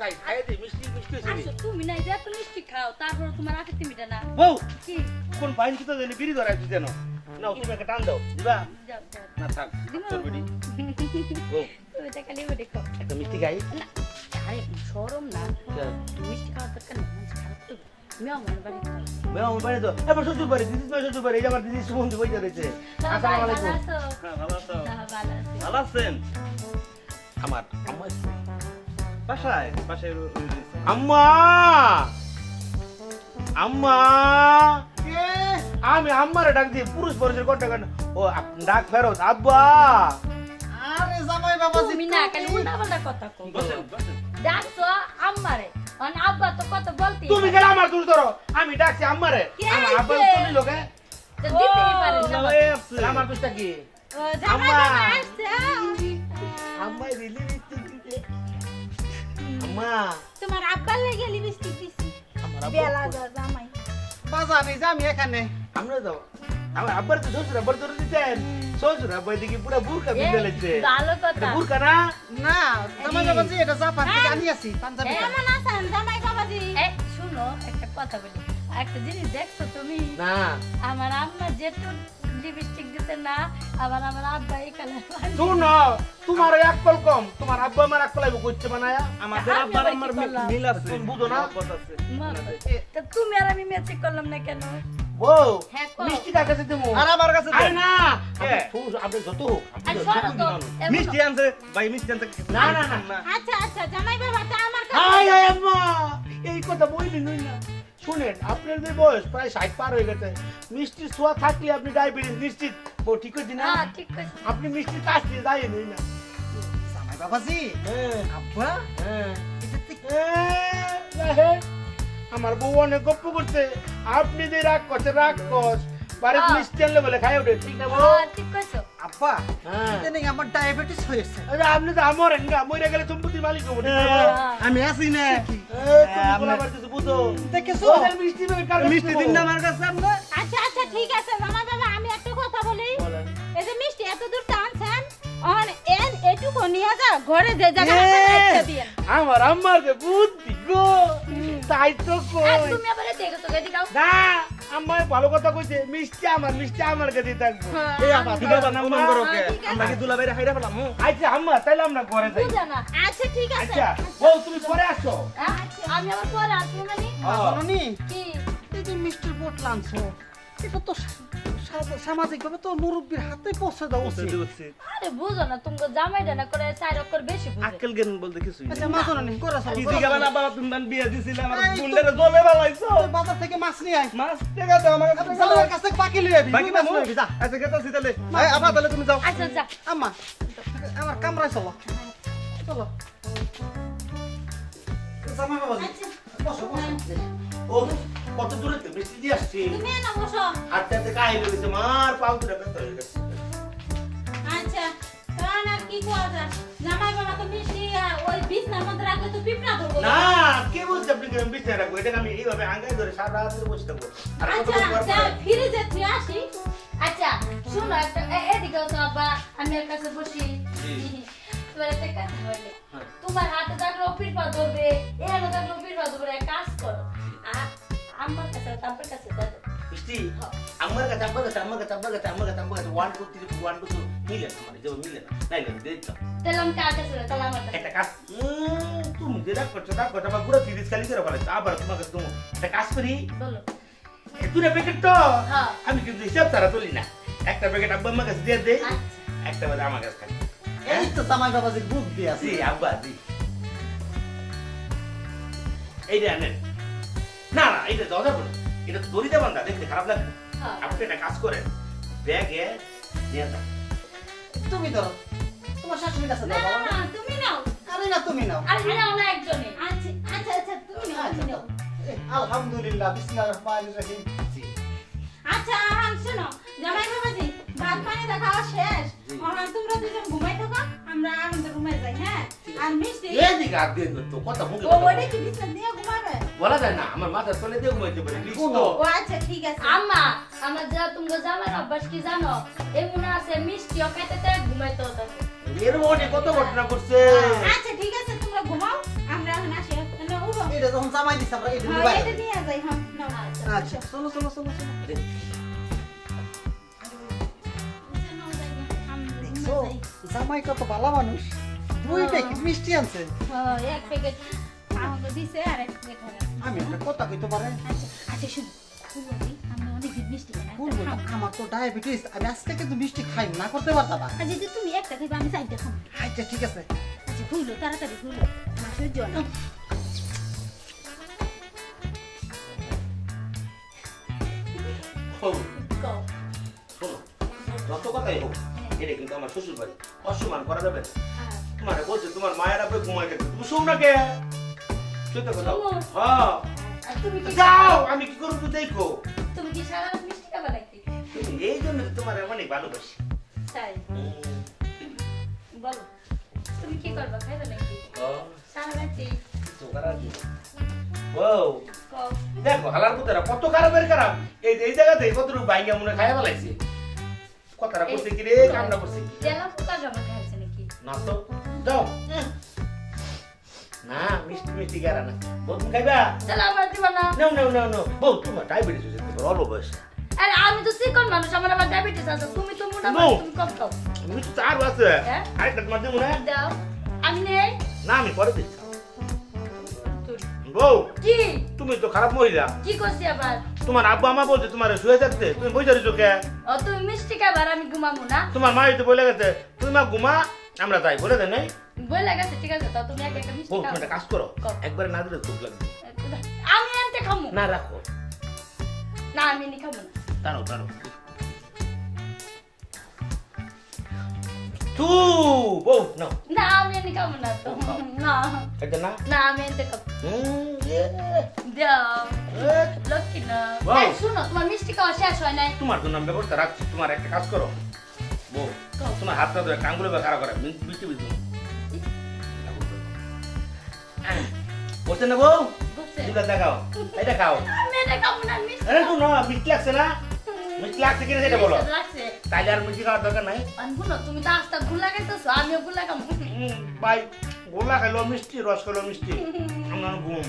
খাই খাই দিই মিষ্টি মিষ্টি হয়েছে নি। আচ্ছা তুমি না যে এত মিষ্টি খাও তারপর তোমার না। বউ কি? কোন বাইন জানি বিড়ি ধরাই দিতে না নাও তুমি একটা টান দাও দিবা? না থাক তোর বেটি বউ। তুমি তো খালি ওটা খাও। একটা মিষ্টি খাই। আরে সরম না। তুমি মিষ্টি খাওয়ার দরকার নেই মানুষ খারাপ আমার বাড়ি আমার বাড়ি তো এবার শ্বশুর বাড়ি দিদিস মেয়ে শ্বশুর বাড়ি আমার রয়েছে। আসসালামু ভালো আলাইকুম হ্যাঁ ভালো আছো। ভালো আছেন? আমার এসছে। বাসায়? বাসায়। আম্মা! আম্মা! আমি আম্মারে ডাক দিই পুরুষ পরিচয় করতে কেন ও ডাক ফেরত আব্বা! আরে জামাই বাবাজি তুমি না খালি উল্টাপাল্টা কথা কও। ডাকছো আম্মারে? মানে আব্বা তো কত বলতে তুমি গেলে আমার দূর ধরো। আমি ডাকছি আম্মারে। আমার আব্বা তুমি লোকে দিতেই পারে না। আমার দোষটা কি? আম্মা। বাবা আম্মাই রিলি তোমার আব্বার লেগে লিপস্টিক দিছি। বেলা আব্বা যা জামাই। বাজারে যে আমি এখানে? আমরা যাও আমার আব্বার তো শ্বশুর আব্বার ধরে দিতেন। শ্বশুর আব্বাই দেখি পুরো বুরকা এই, লেছে ভালো কথা। বুরকা না? না জামাই বাবাজি এটা জাপান থেকে আনিয়াছি পাঞ্জাবি হ্যাঁ। কেমন আছেন জামাই বাবাজি। এই শুনো একটা কথা বলি। একটা জিনিস দেখছ তুমি? না। আমার আম্মা যেটু লিপস্টিক দিতে না আবার আমার আব্বা এই কালার শুনো তোমার এক কল কম তোমার আব্বা আমার এক কলাই করছে বানায়া। আমাদের আব্বার আমার মিল আছে। তুমি বুঝো না? আছে। তুমি আর আমি ম্যাচিং করলাম না কেন? হ্যাঁ, মিষ্টি কার কাছে দেবো? আর আমার কাছে আরে না? আপনি যত হোক তো। মিষ্টি আনছে ভাই মিষ্টি আনছে না না না না। আচ্ছা আচ্ছা জামাই বাবা আমার হাই কাছে হাই আম্মা। এই কথা বইলি নই না। শুনেন আপনার যে বয়স প্রায় ষাট পার হয়ে গেছে। মিষ্টির ছোঁয়া থাকলে আপনি ডায়াবেটিস নিশ্চিত। ঠিক হচ্ছে না? হ্যাঁ আপনি মিষ্টির কাছ দিয়ে যাই নই না। বাবাজি হ্যাঁ। আব্বা হ্যাঁ। আমার বউ অনেক গপ্প করছে। আপনি যে রাগ করছে রাগ কর। বারে হ্যাঁ। মিষ্টি আনলে বলে খাই ওঠে ঠিক না বউ হ্যাঁ। আমার ডায়াবেটিস হয়েছে। আরে আপনি তো আমার এঙ্গা মরে গেলে সম্পত্তির মালিক হব? হ্যাঁ। আমি আছি না। হ্যাঁ, বলা আপনি- বুঝো। দেখেছ? মিষ্টি কার মিষ্টি দিন না আমার কাছে আপনার। আচ্ছা আচ্ছা ঠিক আছে আমি একটা কথা বলি। এই যে মিষ্টি এত দূর টানছেন অন এন এটুকু নিয়ে যা ঘরে যে জায়গা আছে রাখতে দিয়েন আমার আম্মার যে বুদ্ধি গো। তাই তো আর কই। তুমি আবার। না। আম্মায় ভালো কথা কইছে মিষ্টি আমার মিষ্টি আমার কাছে থাকব। এই আবার ঠিক আছে নাম মন করো কে? আছে। আমরা কি দুলা বাইরে হাইরা পেলাম আচ্ছা আম্মা তাইলে আমরা ঘরে যাই। আচ্ছা ঠিক আছে। আচ্ছা ও তুমি পরে আসো। হ্যাঁ? আমি আবার পরে আসব মানে? কি? এই যে মিষ্টির বোতল আনছো এটা তো সামাজিক ভাবে তো মুরব্বীর হাতে পৌঁছে দেওয়া উচিত। আরে বুঝো না তুমি জামাইটা না করে চার অক্ষর বেশি বুঝে। আক্কেল জ্ঞান বলতে নেই। আচ্ছা মাছ আনি করে চলো কি চলো। বানা বাবা তুমি বিয়ে দিছিলে আমার এই জলে বালাইছো। বাজার থেকে মাছ নিয়ে আয়। মাছ টেকা দাও আমার কাছে জামাইয়ের কাছে বাকি লয়ে আবি বাকি মাছ মাছ যা। আচ্ছা গেতাছি তাহলে। এই আপা তাহলে তুমি যাও। আচ্ছা যা আম্মা আমার কামরায় চলো। চলো। জামাই আচ্ছা। বসো বসো। ও কত দূরে তো মিষ্টি দিয়ে আসছি। তুমি না বসো। হাতে হাতে কাহিল হয়েছে মার পাও দুটা ব্যথা হয়ে গেছে। আচ্ছা তখন আর কি করা যায়? জামাই বাবা তো মিষ্টি ওই বিছনার মধ্যে রাখলে তো পিঁপড়া ধরবো। না কে বলছে আপনি কেমন বিছানা রাখব? এটাকে আমি এইভাবে ধরে সারা রাত ধরে বসে থাকব। আচ্ছা পর যা পর- তুই আসি। আচ্ছা শোনো একটা এদিকে তো আব্বা আমি এর কাছে বসি। তোমার একটা কাজ বলি। তোমার পা ধরবে থাকলে পা ধরবে কাজ করো। আমার কাছে তারপর কাছে দাও মিষ্টি আমার কাছে আমার কাছে আমার কাছে আমার কাছে আমার কাছে আমার কাছে one two three one two two মিলে না আমার যেমন মিলে না। নাই না দেখতাম তাহলে আমি কার কাছে তাহলে আমার কাছে। একটা কাজ তুমি যে করছ রাগ করছ আমার পুরো তিরিশ খালি করে ফেলেছো। আবার তোমাকে তুমি একটা কাজ করি। বলো। এ, প্যাকেট তো? হ্যাঁ। আমি কিন্তু হিসাব তারা তুলি না। একটা প্যাকেট আব্বা আমার কাছে দিয়ে দেই আচ্ছা। একটা আমার কাছে এই তো আছে আব্বা এইটা আনেন না না এইটা দেওয়া যাবে না এটা তো দড়িতে বান্ধা দেখতে খারাপ লাগবে হ্যাঁ। আপনি একটা কাজ করেন ব্যাগে নিয়ে যান। তুমি ধরো। তোমার শাশুড়ির কাছে দাও না, বাবা। না তুমি নাও। আরে না তুমি নাও। আর নাও না একজনে। আচ্ছা আচ্ছা আচ্ছা তুমি নাও তুমি নাও। আলহামদুলিল্লাহ বিসমিল্লাহির রহমানির রহিম। আচ্ছা আহান শোনো। জামাই বাবাজি ভাত পানি তো খাওয়া শেষ। এখন তোমরা দুজন ঘুমাই থাকো আমরা আমাদের রুমে যাই হ্যাঁ? আর মিষ্টি। এদিকে আর দিয়ে তো কথা মুখে ও বলো। কি বিছনা দিয়ে ঘুমাবে? বলা যায় না আমার মাথার তলে দিয়ে ঘুমাইতে পারি প্লিজ তো ও আচ্ছা ঠিক আছে। আম্মা আমার যা তুমি জামার অভ্যাস কি জানো? এমন আছে মিষ্টি খাইতে ঘুমাইতে হতো এর মনে কত ঘটনা করছে আচ্ছা ঠিক আছে তোমরা ঘুমাও আমরা এখন আসি এইটা যখন জামাই দিছে আমরা হ্যাঁ, এটা নিয়ে যাই। হ্যাঁ আচ্ছা চলো চলো চলো চলো জামাই কত ভালো মানুষ। দুই প্যাকেট মিষ্টি আনছে। হ্যাঁ, এক প্যাকেট আমাকে দিছে আর এক প্যাকেট আমি একটা কথা কইতে পারে? আচ্ছা আচ্ছা শুনো দি আমরা তো ডায়াবেটিস আমি আজকে কিন্তু মিষ্টি খাই না করতে পারতাম আচ্ছা তুমি একটা খাইবে আমি চারটে খাব। আচ্ছা ঠিক আছে। আচ্ছা তাড়াতাড়ি হয় না। হোক, কও। শোনো যত কথাই হোক এটা কিন্তু আমার শ্বশুর বাড়ি অসম্মান করা যাবে না। হ্যাঁ। তোমার বলছে তোমার মায়ের আপনি ঘুমাই গেছে তুমি না কে? কথা। হ্যাঁ। তুমি যাও আমি কি করব দেখো। তুমি কি সারা মিষ্টি খাবা এই জন্য তোমার অনেক ভালোবাসি। তাই? বলো তুমি কি করবা খাইবে নাকি? সারা রাতে? দেখো হালার কত খারাপের খারাপ। এই এই জায়গাতে কতটুকু বাইঙ্গা মনে খাইয়া ফেলাইছে। কথাটা করছে কি রে কামনা করছে কি নাকি যাও। না মিষ্টি মিষ্টি গারা না তুমি খাইবা? জেলা আমার দিবা না। নাও নাও নাও নাও। বউ তোমার ডায়াবেটিস হয়েছে তোমার অল্প বয়সে আরে আমি তো চিকন মানুষ আমার আবার ডায়াবেটিস আছে। তুমি তো মোটা মানুষ তুমি কম খাও। মিষ্টি তো আরও আছে হ্যাঁ? তোমার দেবো না? দাও। আমি নেই? না আমি পরে দিচ্ছি। বউ কি? তুমি তো খারাপ মহিলা। কি করছি আবার? তোমার আব্বা আমা বলছে তোমার শুয়ে থাকতে। তুমি বসে রয়েছো কে ও তুমি মিষ্টি খাবার আমি ঘুমাবো না। তোমার মা তো বলে গেছে তুমি মা ঘুমা আমরা যাই বলে দেয় নাই। বলে গেছে ঠিক আছে তুমি এক একটা মিষ্টি খাও। একটা কাজ করো। একবারে না দিলে খুব লাগবে। আমি আনতে খামু। না রাখো। না আমি নি না। দাঁড়াও দাঁড়াও। তু বউ নাও। না আমি নি তো। না। এটা না? না আমি আনতে খাব হুম, দাও। লক্ষ্মী না। শুনো তোমার মিষ্টি খাওয়া শেষ হয় নাই। তোমার জন্য আমি ব্যবস্থা রাখছি তোমার একটা কাজ করো। বউ। তোমার হাতটা ধরে কাঙ্গুলো বা খারাপ করে বিচি বিচি বলছে না বউ? বুঝছে দুটা দেখাও এটা খাও। আরে তো না মিষ্টি। লাগছে না? মিষ্টি লাগছে কিনা সেটা বলো। তাইলে আর মিষ্টি খাওয়ার দরকার নাই। তুমি তো আস্তা গুলা খাইতেছো আমিও গুলা খাব। ভাই গোলা খাইলো মিষ্টি রস খাইলো মিষ্টি। আমার ঘুম।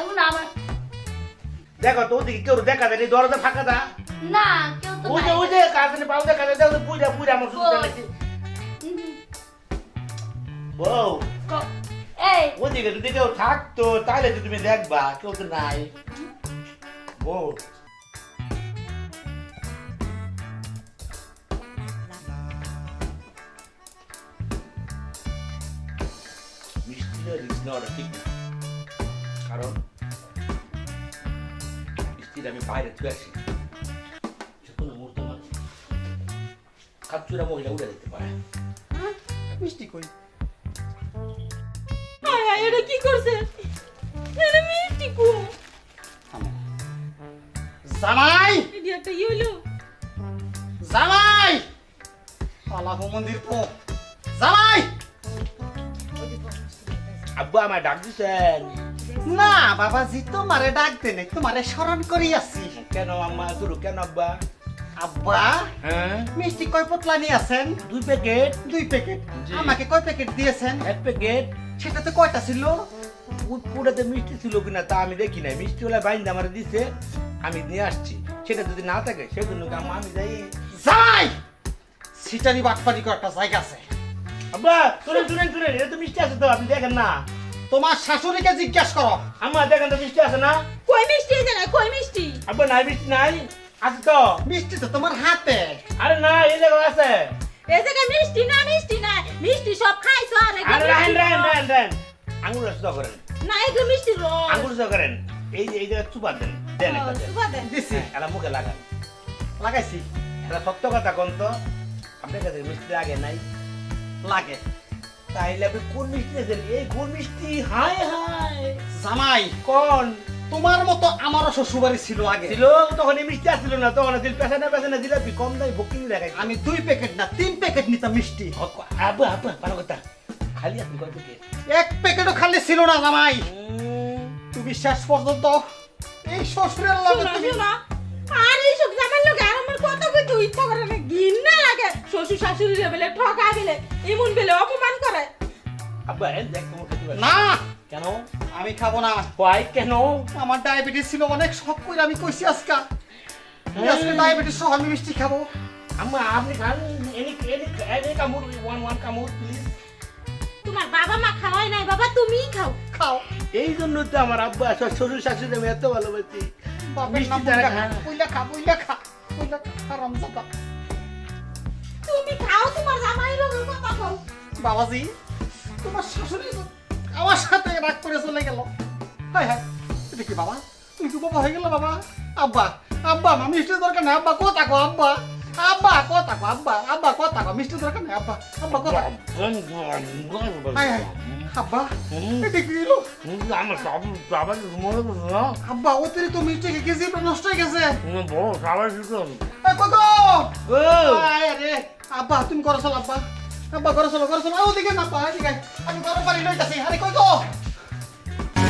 এখন আমার দেখো তো ওদিকে কেউ দেখা দেয়নি দরজা ফাঁকা দা। না ওই যে কাজে পাও দেখা যায় দেখো পুইরা পুইরা আমার কই? নাকি বউ এই। ওদিকে যদি কেউ থাকতো তাহলে তো তুমি দেখবা কেউ তো নাই। বউ। নেওয়াটা ঠিক না। কারণ মিষ্টিটা আমি বাইরে থেকে আসি। কাচ্চুরা মহিলা উড়ে যেতে পারে মিষ্টি কই আয়, আয়, এটা কি করছে এটা মিষ্টি কো জামাই এটা ইয়ে হলো জামাই আল্লাহ মন্দির পো জামাই আব্বা আমায় ডাক দিছেন না বাবাজি তোমারে ডাকতে নেই তোমারে স্মরণ করি আছি কেন আম্মা শুরু কেন আব্বা আব্বা হ্যাঁ? মিষ্টি কয় পোতলা নিয়ে আছেন দুই প্যাকেট। দুই প্যাকেট। আমাকে কয় প্যাকেট দিয়েছেন? এক প্যাকেট। সেটাতে কয়টা ছিল? পুরাতে মিষ্টি ছিল কিনা তা আমি দেখি নাই। মিষ্টি হলে বাইন্দা আমার দিছে আমি নিয়ে আসছি। সেটা যদি না থাকে সেজন্য আমি যাই। জামাই সিটারি বাটপারি করার একটা জায়গা আছে। আব্বা শুনেন শুনেন শুনেন এটা তো মিষ্টি আছে তো আপনি দেখেন না। তোমার শাশুড়িকে জিজ্ঞাসা করো। আম্মা দেখেন তো মিষ্টি আছে না? কই মিষ্টি কই মিষ্টি? আব্বা নাই মিষ্টি নাই। তো মিষ্টি তো তোমার হাতে। আরে না এই জায়গায় আছে। এই জায়গায় মিষ্টি না মিষ্টি না মিষ্টি সব খাইছো আর আরে রাহেন রাহেন। রাহেন রাহেন আঙুল রস দাও করেন। না এগুলো মিষ্টি রস। আঙুল রস করেন। এই যে এই জায়গায় চুপা দেন দেন একটা দেন সুবা দেন। দিছি। হ্যাঁ, এলা মুখে লাগান। লাগাইছি। এটা সত্য কথা কোন তো আপনার কাছে মিষ্টি লাগে নাই? লাগে। তাইলে আপনি কোন মিষ্টি আছেন? এই কোন মিষ্টি? হাই হাই জামাই। কোন? তোমার মতো আমারও শ্বশুরবাড়ি ছিল আগে। ছিল তখন এই মিষ্টি আসছিল না তখন দিল পেছানা পেছানা জিলাপি কম দাই বুকিং দেখাই আমি দুই প্যাকেট না তিন প্যাকেট নিতাম মিষ্টি। আব্বা আব্বা ভালো কথা। খালি আপনি কত কে এক প্যাকেটও খালি ছিল না জামাই। তুমি শেষ পর্যন্ত এই শ্বশুরের লগে তুমি শোনো আর এইসব জামার লোক আর আমার কত কিছু ইচ্ছা করে না ঘিন্না লাগে। শ্বশুর শাশুড়ি বেলে ঠকা বেলে এমন বেলে অপমান করে। আব্বা এ দেখ খেতে পারি না! কেন? আমি খাব না। হোয়াই কেন? আমার ডায়াবেটিস ছিল অনেক শখ করে আমি কইছি আজকা। আজকে ডায়াবেটিস সহ আমি মিষ্টি খাব। আম্মা আপনি খান এনি এনি এনি কামড় ওয়ান ওয়ান কামড় প্লিজ তোমার বাবা মা খাওয়াই নাই বাবা তুমিই খাও। খাও। এই জন্য তো আমার আব্বা আর শ্বশুর শাশুড়ি আমি এত ভালোবাসি। বাপের নাম খা না। খা বুইলা খা হারাম জাদা। তুমি খাও তোমার জামাই কথা কও। বাবাজি তোমার শাশুড়ি আমার সাথে রাগ করে চলে গেল। হাই এটা কি বাবা? তুমি কি বাবা হয়ে গেল বাবা? আব্বা আব্বা আমার মিষ্টির দরকার নেই। আব্বা কোথা কো আব্বা? আব্বা কোথা কো আব্বা? আব্বা কোথা কো মিষ্টির দরকার নেই? আব্বা আব্বা কোথা হাই আব্বা এটা কি হলো? আমার সব মনে করছ না? আব্বা অতিরিক্ত মিষ্টি খেয়ে গেছি নষ্ট হয়ে গেছে। বড় কত আব্বা তুমি করো চল আব্বা আব্বা করো চলো করো চলো ওদিকে না আব্বা এদিকে আমি গরম পানি লইতাছি আরে কই গো